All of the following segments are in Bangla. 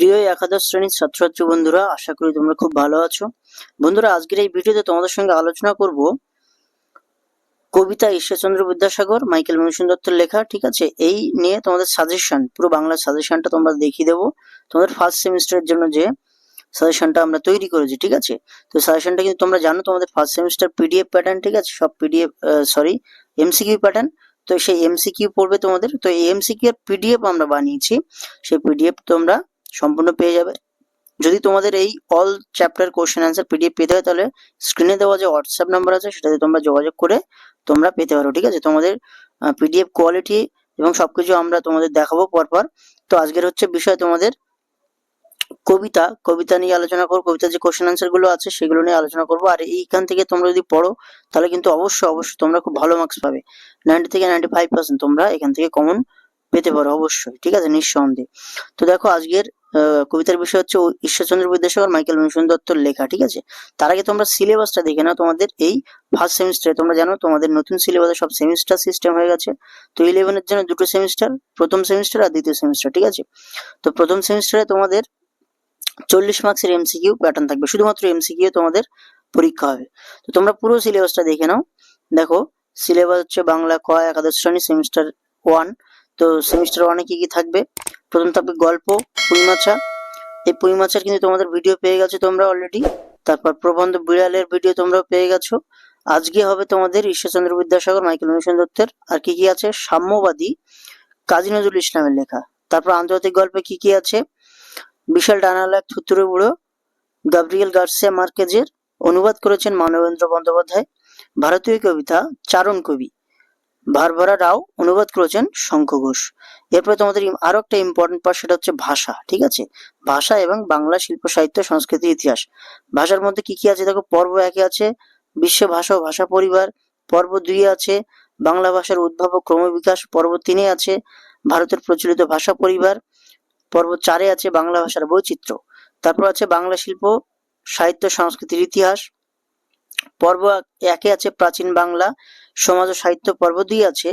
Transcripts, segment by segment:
প্রিয় একাদশ শ্রেণির ছাত্রছাত্রী বন্ধুরা, আশা করি তোমরা খুব ভালো আছো। বন্ধুরা, আজকের এই ভিডিওতে তোমাদের সঙ্গে আলোচনা করব কবিতা ঈশ্বরচন্দ্র বিদ্যাসাগর, মাইকেল মধুসূদন দত্তের লেখা, ঠিক আছে? এই নিয়ে তোমাদের সাজেশন পুরো বাংলা সাজেশনটা তোমরা দেখিয়ে দেবো। তোমাদের ফার্স্ট সেমিস্টারের জন্য যে সাজেশনটা আমরা তৈরি করেছি, ঠিক আছে? তো সাজেশনটা কিন্তু তোমরা জানো, তোমাদের ফার্স্ট সেমিস্টার পিডিএফ প্যাটার্ন ঠিক আছে? সব পিডিএফ সরি এমসিকিউ প্যাটার্ন তো সেই এমসিকিউ পড়বে তোমাদের। তো এই এমসিকিউ এর পিডিএফ আমরা বানিয়েছি। সেই পিডিএফ তোমরা সম্পূর্ণ পেয়ে যাবে। যদি তোমাদের এই all chapter question answer PDF পেতে হয়, তাহলে স্ক্রিনে দেওয়া যে হোয়াটসঅ্যাপ নাম্বার আছে, সেটাতে তোমরা যোগাযোগ করে তোমরা পেতে পারো, ঠিক আছে? তোমাদের পিডিএফ কোয়ালিটি এবং সবকিছু আমরা তোমাদের দেখাবো পরপর। তো আজকের হচ্ছে বিষয় তোমাদের কবিতা। কবিতা নিয়ে আলোচনা করব। কবিতার যে কোশ্চেনগুলো আছে, সেগুলো নিয়ে আলোচনা করব। আর এইখান থেকে তোমরা যদি পড়ো, তাহলে কিন্তু অবশ্যই অবশ্যই তোমরা খুব ভালো মার্কস পাবে। নাইনটি থেকে নাইনটি ফাইভ পার্সেন্ট তোমরা এখান থেকে কমন পেতে পারো অবশ্যই, ঠিক আছে? নিঃসন্দেহে। তো দেখো, আজকের কবিতার বিষয় হচ্ছে ঈশ্বরচন্দ্র বিদ্যাসাগর, মাইকেল মধুসূদন দত্তর লেখা, ঠিক আছে? তার আগে তোমরা সিলেবাসটা দেখে নাও। তোমাদের এই ফার্স্ট সেমিস্টারে তোমরা জানো, তোমাদের নতুন সিলেবাসে সব সেমিস্টার সিস্টেম হয়ে গেছে। তো ইলেভেনের জন্য দুটো সেমিস্টার প্রথম সেমিস্টার আর দ্বিতীয় সেমিস্টার ঠিক আছে? তো প্রথম সেমিস্টারে তোমাদের চল্লিশ মার্কসের এমসিকিউ প্যাটার্ন থাকবে। শুধুমাত্র এমসিকিউ তোমাদের পরীক্ষা হবে। তো তোমরা পুরো সিলেবাসটা দেখে নাও। দেখো, সিলেবাস হচ্ছে বাংলা ক একাদশ শ্রেণি সেমিস্টার ওয়ান তো সেমিস্টার ওয়ানে কি কি থাকবে? প্রথম থাকবে গল্প পুঁইমাছা এই পুঁইমাছার কিন্তু তোমাদের ভিডিও পেয়ে গেছো তোমরা অলরেডি তারপর প্রবন্ধ বিড়ালের ভিডিও তোমরা পেয়ে গেছো। আজকে হবে তোমাদের ঈশ্বরচন্দ্র বিদ্যাসাগর, মাইকেল মধুসূদন দত্তের। আর কি কি আছে? সাম্যবাদী কাজী নজরুল ইসলামের লেখা। তারপর আন্তর্জাতিক গল্পে কি কি আছে? বিশাল ডানালা থুতুরে বুড়ো, গাব্রিয়েল গার্সিয়া মার্কেজের অনুবাদ করেছেন মানবেন্দ্র বন্দ্যোপাধ্যায়। ভারতীয় কবিতা, চারণ কবি। ভারভারা রাও অনুবাদ করেছেন শঙ্খ ঘোষ। এরপরে তোমাদের আরও একটা ইম্পর্টেন্ট পার্ট সেটা হচ্ছে ভাষা, ঠিক আছে? ভাষা এবং বাংলা শিল্প, সাহিত্য, সংস্কৃতি, ইতিহাস। ভাষার মধ্যে কি কি আছে? দেখো, পর্ব একে আছে, বিশ্ব ভাষা ও ভাষা পরিবার, পর্ব দুই আছে, বাংলা ভাষার উদ্ভব ও ক্রমবিকাশ, পর্ব তিনে আছে, ভারতের প্রচলিত ভাষা পরিবার, পর্ব চারে আছে বাংলা ভাষার বৈচিত্র্য। তারপর আছে বাংলা শিল্প, সাহিত্য, সংস্কৃতির ইতিহাস পর্ব একে আছে প্রাচীন বাংলা, সমাজ ও সাহিত্য পর্ব দুই আছে।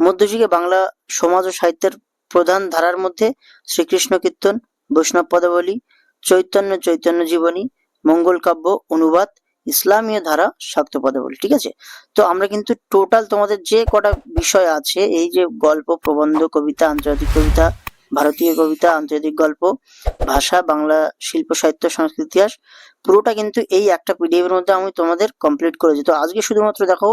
মধ্যযুগে বাংলা সমাজ ও সাহিত্যের প্রধান ধারার মধ্যে শ্রীকৃষ্ণ কীর্তন, বৈষ্ণব পদাবলী, চৈতন্য চৈতন্য জীবনী, মঙ্গল কাব্য, অনুবাদ, ইসলামীয় ধারা, শাক্ত পদাবলী, ঠিক আছে? তো আমরা কিন্তু টোটাল তোমাদের যে কটা বিষয় আছে, এই যে গল্প, প্রবন্ধ, কবিতা, আন্তর্জাতিক কবিতা, ভারতীয় কবিতা, আন্তর্জাতিক গল্প, ভাষা, বাংলা, শিল্প, সাহিত্য, সংস্কৃতি, ইতিহাস পুরোটা কিন্তু এই একটা পিডিএফ এর মধ্যে আমি তোমাদের কমপ্লিট করেছি। তো আজকে শুধুমাত্র দেখো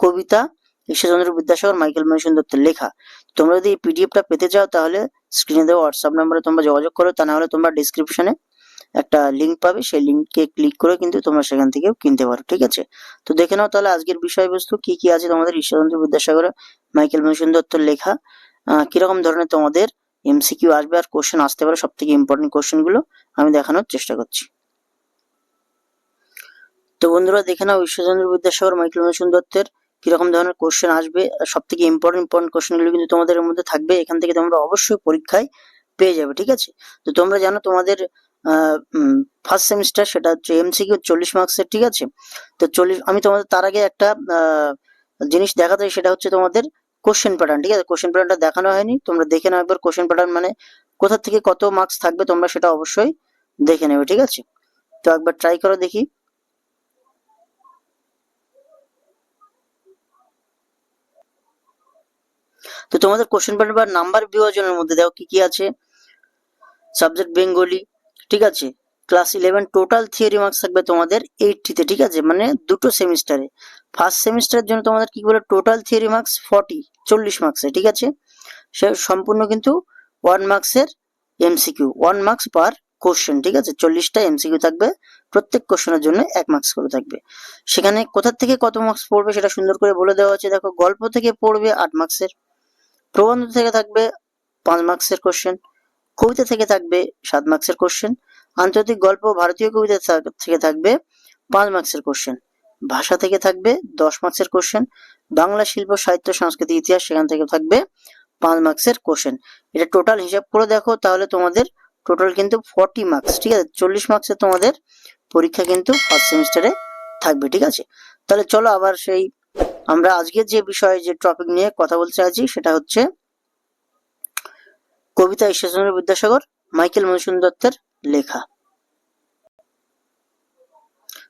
কবিতা, ঈশ্বরচন্দ্র বিদ্যাসাগর, মাইকেল মধুসূদন দত্তের লেখা। তোমরা যদি এই পিডিএফটা পেতে চাও তাহলে স্ক্রিনে দেওয়া হোয়াটসঅ্যাপ নাম্বারে তোমরা যোগাযোগ করো, তা না হলে তোমরা ডিসক্রিপশনে একটা লিংক পাবে, সেই লিংকে ক্লিক করে কিন্তু তোমরা সেখান থেকেও কিনতে পারো, ঠিক আছে? তো দেখে নাও তাহলে আজকের বিষয়বস্তু, কি কি আছে তোমাদের ঈশ্বরচন্দ্র বিদ্যাসাগর, মাইকেল মধুসূদন দত্তর লেখা? কীরকম ধরনের তোমাদের এমসিকিউ আসবে আর কোশ্চেন আসতে পারে সব থেকে ইম্পর্টেন্ট কোশ্চেনগুলো আমি দেখানোর চেষ্টা করছি। তো বন্ধুরা, দেখে নাও ঈশ্বরচন্দ্র বিদ্যাসাগর, মাইকেল মধুসূদন দত্তের কীরকম ধরনের কোশ্চেন আসবে। সব থেকে ইম্পর্টেন্ট ইম্পর্টেন্ট কোশ্চেনগুলো কিন্তু তোমাদের মধ্যে থাকবে। এখান থেকে তোমরা অবশ্যই পরীক্ষায় পেয়ে যাবে, ঠিক আছে? তো তোমরা জানো তোমাদের ফার্স্ট সেমিস্টার সেটা হচ্ছে এমসিকিউ চল্লিশ মার্কসের ঠিক আছে? তো চল্লিশ, আমি তোমাদের তার আগে একটা জিনিস দেখাতে সেটা হচ্ছে তোমাদের কোশ্চেন প্যাটার্ন ঠিক আছে? কোশ্চেন প্যাটার্নটা দেখানো হয়নি। তোমরা দেখে নাও একবার কোশ্চেন প্যাটার্ন মানে কোথা থেকে কত মার্কস থাকবে তোমরা সেটা অবশ্যই দেখে নেবে, ঠিক আছে? তো একবার ট্রাই করো দেখি। তো তোমাদের কোশ্চেন প্যাটার্ন বা নাম্বার বিভাজনের মধ্যে দেখো কি কি আছে? সাবজেক্ট বেঙ্গলি ঠিক আছে? Class eleven total theory marks থাকবে তোমাদের এইটটিতে ঠিক আছে? মানে দুটো সেমিস্টারে ফার্স্ট সেমিস্টারের জন্য তোমাদের কি বলে? টোটাল থিওরি মার্কস ফর্টি চল্লিশ মার্কসে ঠিক আছে? সে সম্পূর্ণ কিন্তু ওয়ান মার্কসের MCQ one marks per question ঠিক আছে? চল্লিশটা এমসিকিউ থাকবে, প্রত্যেক কোশ্চেনের জন্য এক মার্কস করে থাকবে। সেখানে কোথা থেকে কত মার্কস পড়বে সেটা সুন্দর করে বলে দেওয়া হচ্ছে দেখো, গল্প থেকে পড়বে আট মার্কসের প্রবন্ধ থেকে থাকবে পাঁচ মার্কসের কোশ্চেন কবিতা থেকে থাকবে সাত মার্কসের কোশ্চেন আন্তর্জাতিক গল্প ভারতীয় কবিতা থেকে থাকবে পাঁচ মার্কসের কোশ্চেন ভাষা থেকে থাকবে দশ মার্কসের কোশ্চেন বাংলা শিল্প, সাহিত্য, সংস্কৃতি, ইতিহাস সেখান থেকে থাকবে পাঁচ মার্কসের কোশ্চেন এটা টোটাল হিসাব করে দেখো, তাহলে তোমাদের টোটাল কিন্তু ফর্টি মার্কস ঠিক আছে? চল্লিশ মার্কসের তোমাদের পরীক্ষা কিন্তু ফার্স্ট সেমিস্টারে থাকবে, ঠিক আছে? তাহলে চলো আবার সেই আমরা আজকের যে বিষয়ে যে টপিক নিয়ে কথা বলতে চাইছি, সেটা হচ্ছে কবিতা ঈশ্বরচন্দ্র বিদ্যাসাগর, মাইকেল মধুসূদন দত্তের লেখা।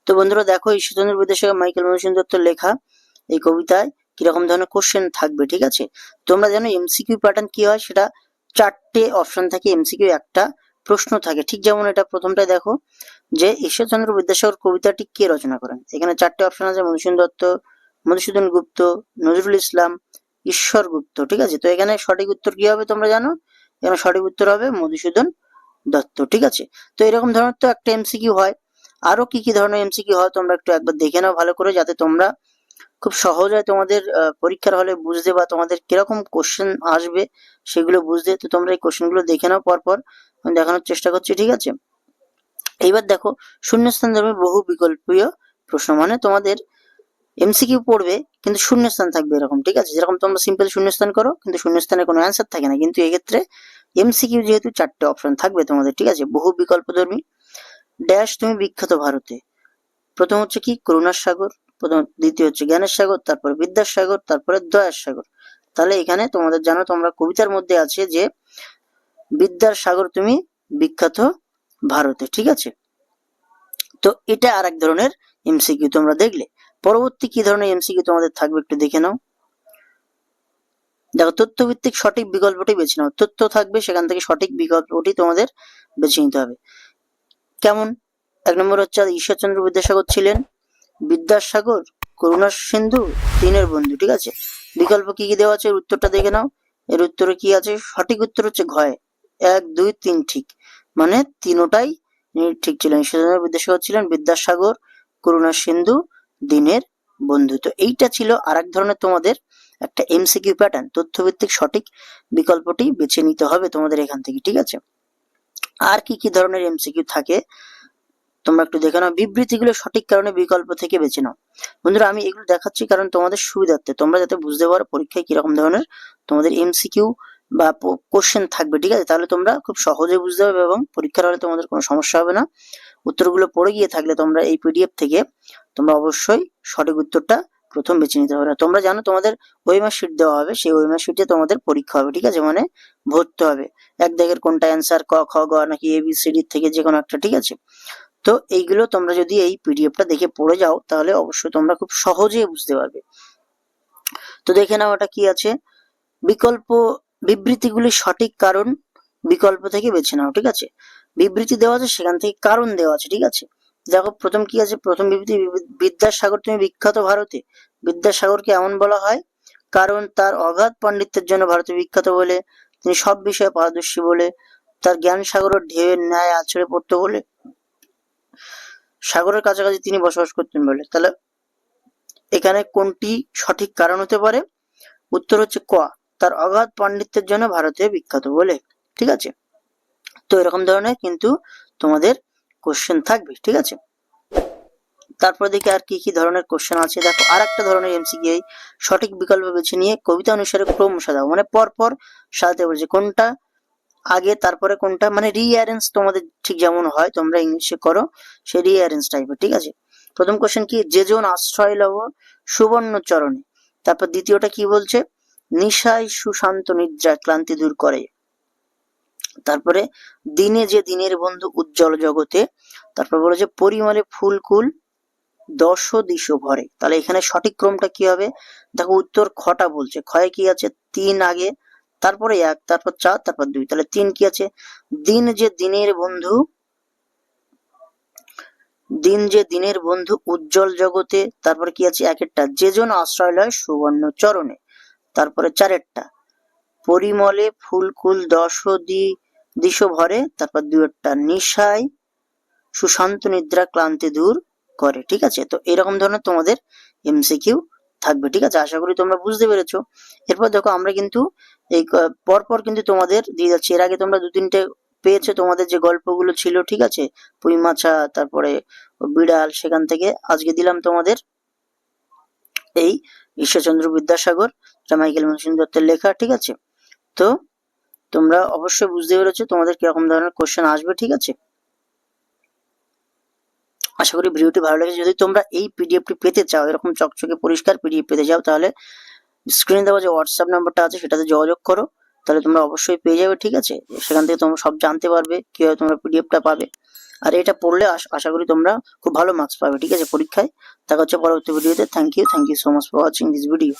তো বন্ধুরা, দেখো ঈশ্বরচন্দ্র বিদ্যাসাগর, মাইকেল মধুসূদন দত্তের লেখা, এই কবিতায় কীরকম ধরনের কোশ্চেন থাকবে, ঠিক আছে? তোমরা জানো এমসিকিউ প্যাটার্ন কি হয়? সেটা চারটে অপশন থাকে এমসিকিউ একটা প্রশ্ন থাকে। ঠিক যেমন এটা প্রথমটায় দেখো, যে ঈশ্বরচন্দ্র বিদ্যাসাগর কবিতাটি কে রচনা করেন? এখানে চারটে অপশন আছে, মধুসূদন দত্ত মধুসূদন গুপ্ত, নজরুল ইসলাম, ঈশ্বর গুপ্ত, ঠিক আছে? তো এখানে সঠিক উত্তর কি হবে তোমরা জানো? এখানে সঠিক উত্তর হবে মধুসূদন দত্ত, ঠিক আছে? তো এরকম ধরনের তো একটা এমসিকিউ হয়। আরও কি কি ধরনের এমসিকিউ হয় তোমরা একটু একবার দেখে নাও ভালো করে, যাতে তোমরা খুব সহজে তোমাদের পরীক্ষার হলে বুঝতে বা তোমাদের কীরকম কোশ্চেন আসবে সেগুলো বুঝতে। তো তোমরা এই কোশ্চেনগুলো দেখে নাও পরপর, আমি দেখানোর চেষ্টা করছি, ঠিক আছে? এইবার দেখো, শূন্যস্থান ধর্মে বহু বিকল্পীয় প্রশ্ন। মানে তোমাদের এমসিকিউ পড়বে, কিন্তু শূন্যস্থান থাকবে এরকম, ঠিক আছে? যেরকম তোমরা সিম্পল শূন্যস্থান করো, কিন্তু শূন্যস্থানে কোনো অ্যান্সার থাকে না। কিন্তু এক্ষেত্রে এমসিকিউ যেহেতু চারটে অপশন থাকবে তোমাদের, ঠিক আছে? বহু বিকল্পধর্মী। ড্যাশ তুমি বিখ্যাত ভারতে। প্রথম হচ্ছে কি? করুণার সাগর। প্রথম, দ্বিতীয় হচ্ছে জ্ঞানের সাগর, তারপরে বিদ্যার সাগর, তারপরে দয়ার সাগর। তাহলে এখানে তোমাদের জানো, তোমরা কবিতার মধ্যে আছে যে, বিদ্যার সাগর তুমি বিখ্যাত ভারতে, ঠিক আছে? তো এটা আর এক ধরনের এমসিকিউ তোমরা দেখলে। পরবর্তী কি ধরনের এমসিকিউ তোমাদের থাকবে একটু দেখে নাও। দেখো, তথ্যভিত্তিক সঠিক বিকল্পটি বেছে নাও। তথ্য থাকবে, সেখান থেকে সঠিক বিকল্পটি তোমাদের বেছে নিতে হবে। কেমন? এক নম্বর হচ্ছে ঈশ্বরচন্দ্র বিদ্যাসাগর ছিলেন। বিদ্যাসাগর করুণা সিন্ধু, তিনের বন্ধু, ঠিক আছে? বিকল্প কি কি দেওয়া আছে? উত্তরটা দেখে নাও। এর উত্তরে কি আছে? সঠিক উত্তর হচ্ছে ঘয়। এক, দুই, তিন, ঠিক। মানে তিনোটাই ঠিক ছিলেন। ঈশ্বরচন্দ্র বিদ্যাসাগর ছিলেন, বিদ্যাসাগর করুণা সিন্ধু দিনের বন্ধু তো এইটা ছিল আর এক ধরনের তোমাদের একটা এমসিকিউ প্যাটার্ন তথ্যভিত্তিক সঠিক বিকল্পটি বেছে নিতে হবে তোমাদের এখান থেকে, ঠিক আছে? আর কি কি ধরনের এমসিকিউ থাকে, তোমরা একটু দেখে নাও। বিবৃতিগুলো সঠিক কারণে বিকল্প থেকে বেছে নাও। বন্ধুরা, আমি এগুলো দেখাচ্ছি কারণ তোমাদের সুবিধার্থে। তোমরা যাতে বুঝতে পারো পরীক্ষায় কীরকম ধরনের তোমাদের এমসিকিউ বা কোশ্চেন থাকবে, ঠিক আছে? তাহলে তোমরা খুব সহজে বুঝতে পারবে এবং পরীক্ষার হলে তোমাদের কোনো সমস্যা হবে না। উত্তরগুলো পড়ে গিয়ে থাকলে তোমরা এই পিডিএফ থেকে তোমরা অবশ্যই সঠিক উত্তরটা প্রথম বেছে নিতে পারবে। তোমরা জানো তোমাদের ওয়েমার শিট দেওয়া হবে, সেই ওয়েমার তোমাদের পরীক্ষা হবে, ঠিক আছে? মানে ভরতে হবে। এক দাগের কোনটা অ্যান্সার ক, খ, গ, নাকি এ বি সি ডি থেকে যে কোনো একটা, ঠিক আছে? তো এইগুলো তোমরা যদি এই পিডিএফটা দেখে পড়ে যাও, তাহলে অবশ্যই তোমরা খুব সহজেই বুঝতে পারবে। তো দেখে নাও এটা কি আছে। বিকল্প বিবৃতিগুলির সঠিক কারণ বিকল্প থেকে বেছে নাও, ঠিক আছে? বিবৃতি দেওয়া আছে, সেখান থেকে কারণ দেওয়া আছে, ঠিক আছে? দেখো, প্রথম কি আছে? প্রথম বিবৃতি বিদ্যাসাগর, তুমি বিখ্যাত ভারতে। বিদ্যাসাগরকে এমন বলা হয়, কারণ তার অগাধ পাণ্ডিত্যের জন্য ভারতে বিখ্যাত বলে, তিনি সব বিষয়ে পারদর্শী বলে, তার জ্ঞান সাগরের ঢেউয়ের ন্যায় আছড়ে পড়তো বলে, সাগরের কাছাকাছি তিনি বসবাস করতেন বলে। তাহলে, এখানে কোনটি সঠিক কারণ হতে পারে? উত্তর হচ্ছে ক, তার অগাধ পাণ্ডিত্যের জন্য ভারতে বিখ্যাত বলে, ঠিক আছে? তো এরকম ধরনের কিন্তু তোমাদের কোশ্চেন থাকবে, ঠিক আছে? তারপর দেখি আর কি কি ধরনের কোশ্চেন আছে। দেখো আর একটা ধরনের এমসিকিউ সঠিক বিকল্প বেছে নিয়ে কবিতা অনুসারে ক্রম সাজাও। মানে পর পর সাজাতে বলছে কোনটা আগে, তারপরে কোনটা মানে রিঅ্যারেঞ্জ তোমাদের ঠিক যেমন হয়, তোমরা ইংলিশে করো, সেই রিঅ্যারেঞ্জ টাইপের ঠিক আছে? প্রথম কোশ্চেন কি, যে জন আশ্রয় লব সুবর্ণ চরণে। তারপর দ্বিতীয়টা কি বলছে, নিশায় সুশান্ত নিদ্রা ক্লান্তি দূর করে। তারপরে দিনে যে দিনের বন্ধু উজ্জ্বল জগতে, তারপর বলেছে পরিমলে ফুলকুল দশ দিশ ভরে। তাহলে এখানে সঠিক ক্রমটা কি হবে? দেখো উত্তর খটা বলছে। ক্ষয়ে কি আছে? তিন আগে, তারপরে এক, তারপর চার, তারপর দুই। তাহলে তিন কি আছে? দিন যে দিনের বন্ধু, দিন যে দিনের বন্ধু উজ্জ্বল জগতে, তারপরে কি আছে? একেরটা যে জন আশ্রয় লয় সুবর্ণ চরণে, তারপরে চারেরটা পরিমলে ফুলকুল দশ দি দিশ ভরে, তারপর দুয়েরটা নিশায়, সুশান্ত নিদ্রা, ক্লান্তি দূর করে, ঠিক আছে? তো এরকম ধরনের তোমাদের এমসিকিউ থাকবে, ঠিক আছে? আশা করি তোমরা বুঝতে পেরেছ। এরপর দেখো, আমরা কিন্তু এই পরপর কিন্তু তোমাদের দিয়ে যাচ্ছি। এর আগে তোমরা দু তিনটে পেয়েছ তোমাদের যে গল্পগুলো ছিল, ঠিক আছে? পুঁই মাছা, তারপরে বিড়াল, সেখান থেকে আজকে দিলাম তোমাদের এই ঈশ্বরচন্দ্র বিদ্যাসাগর মাইকেল মধুসূদন দত্তের লেখা, ঠিক আছে? তো তোমরা অবশ্যই বুঝতে পেরেছ, তোমাদের কীরকম ধরনের কোশ্চেন আসবে, ঠিক আছে? আশা করি ভিডিওটি ভালো লেগেছে। যদি তোমরা এই পিডিএফটি পেতে চাও, এরকম চকচকে পরিষ্কার পিডিএফ পেতে চাও, তাহলে স্ক্রিনে দেওয়া যে হোয়াটসঅ্যাপ নাম্বারটা আছে, সেটাতে যোগাযোগ করো। তাহলে তোমরা অবশ্যই পেয়ে যাবে, ঠিক আছে? সেখান থেকে তোমরা সব জানতে পারবে, কীভাবে তোমরা পিডিএফটা পাবে। আর এটা পড়লে আশ- করি তোমরা খুব ভালো মার্কস পাবে, ঠিক আছে, পরীক্ষায়। দেখা হচ্ছে পরবর্তী ভিডিওতে thank you thank you so much for watching this video